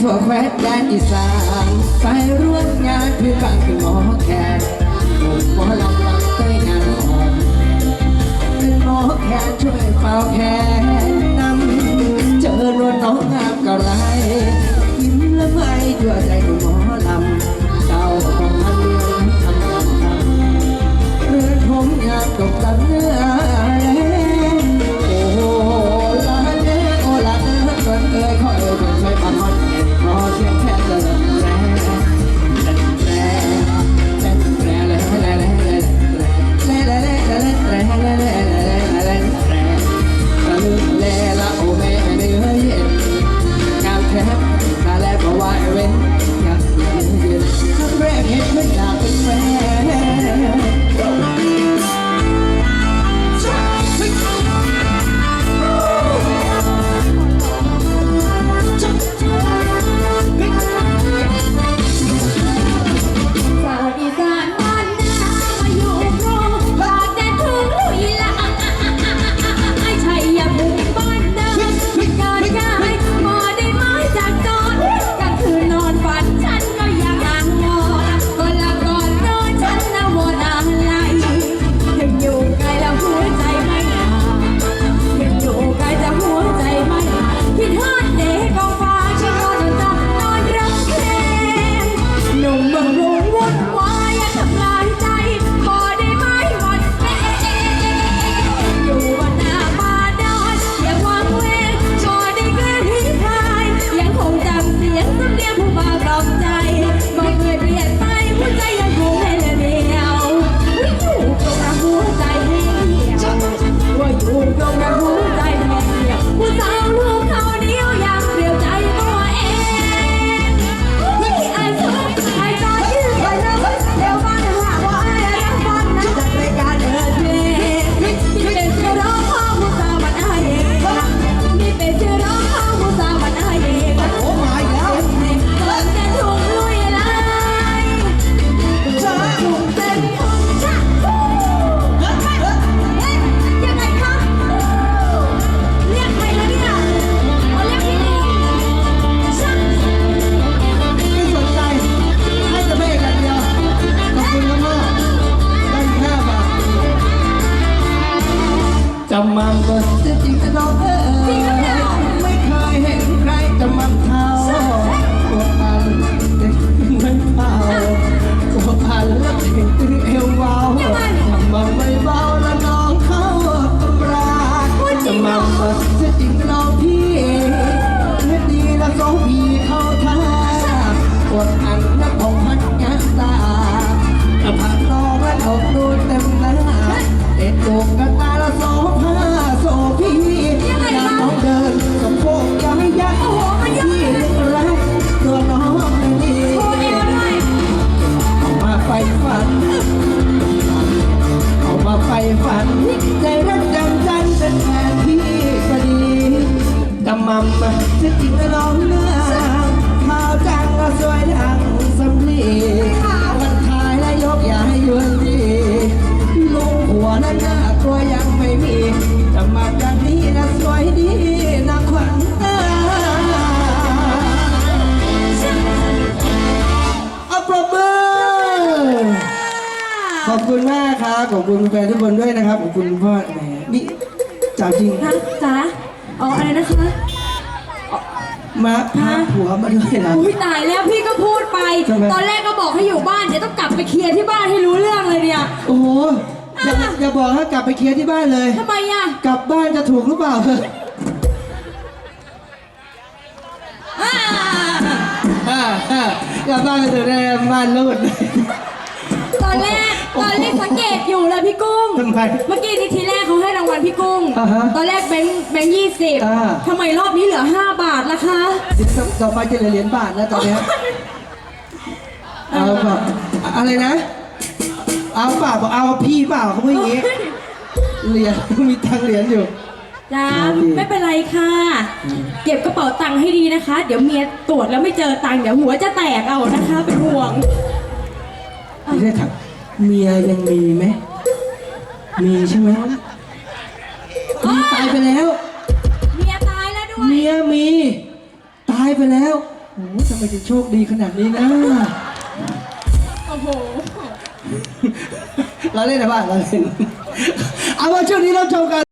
ทั่วแคว้นแดนอีสานไปร่วมงานเพื่อการเป็นหมอ สำเนียงผู้บ่าวกล่อมใจไม่เคยเปลี่ยนไปหัวใจยังคงให้เดียวอยู่ตรงนั้นหัวใจแห้งเหี่ยวว่าอยู่ตรงนั้นหัวำมั่มก็จะจริงจะน้องเอ้ยำมั่มจะจริงและน้องเนื้อข่าวจังก็สวยดังสำลีวันขายและยกอย่าให้ยวนดีลูกหัวนั้นหน้าตัวยังไม่มีจะมาจากนี้นะสวยดีนะขวัญตาเอาปรบมือขอบคุณมากครับขอบคุณแฟนทุกคนด้วยนะครับขอบคุณพ่อแหมนี่จาจริง นะจ๊ะอ๋ออะไรนะคะ มาพาผัวมาด้วยนะ อุ้ยตายแล้วพี่ก็พูดไปทำไมตอนแรกก็บอกให้อยู่บ้านเดี๋ยวต้องกลับไปเคลียร์ที่บ้านให้รู้เรื่องเลยเนี่ยโอ้โหอย่าอย่าบอกให้กลับไปเคลียร์ที่บ้านเลย ทำไมอะกลับบ้านจะถูกหรือเปล่า อ่า อ่าอ่ากลับบ้านก็ถูกได้บ้านรูดต อนแรกตอนแรกสังเกตอยู่เลยพี่กุ้ง ทำไม เมื่อกี้นี้ทีแรกเขาให้รางวัลพี่กุ้ง อ่าฮะตอนแรกแบงค์แบงค์ยี่สิบอ่า ทำไมรอบนี้เหลือ 5 บาทล่ะคะ ต่อไปจะเหลือเหรียญบาทแล้วตอนเนี้ยเอาเปล่าอะไรนะ เอาเปล่าบอกเอาพี่เปล่าเขาพูดอย่างงี้ เหรียญมีตังค์เหรียญอยู่ จ้าครับพี่ ไม่เป็นไรค่ะ เก็บกระเป๋าตังค์ให้ดีนะคะ เดี๋ยวเมียตรวจแล้วไม่เจอตังค์เดี๋ยวหัวจะแตกเอานะคะ เป็นห่วง ไม่ได้ถามเมียยังมีไหม มีใช่ไหมมีตายไปแล้ว เมียตายแล้วด้วย เมียมี ตายไปแล้วอ้โหทำไมถึงโชคดีขนาดนี้นะโอ้โห เราเล่นอะไรบ้างเราเล่น เอาว่าช่วงนี้เราชมกัน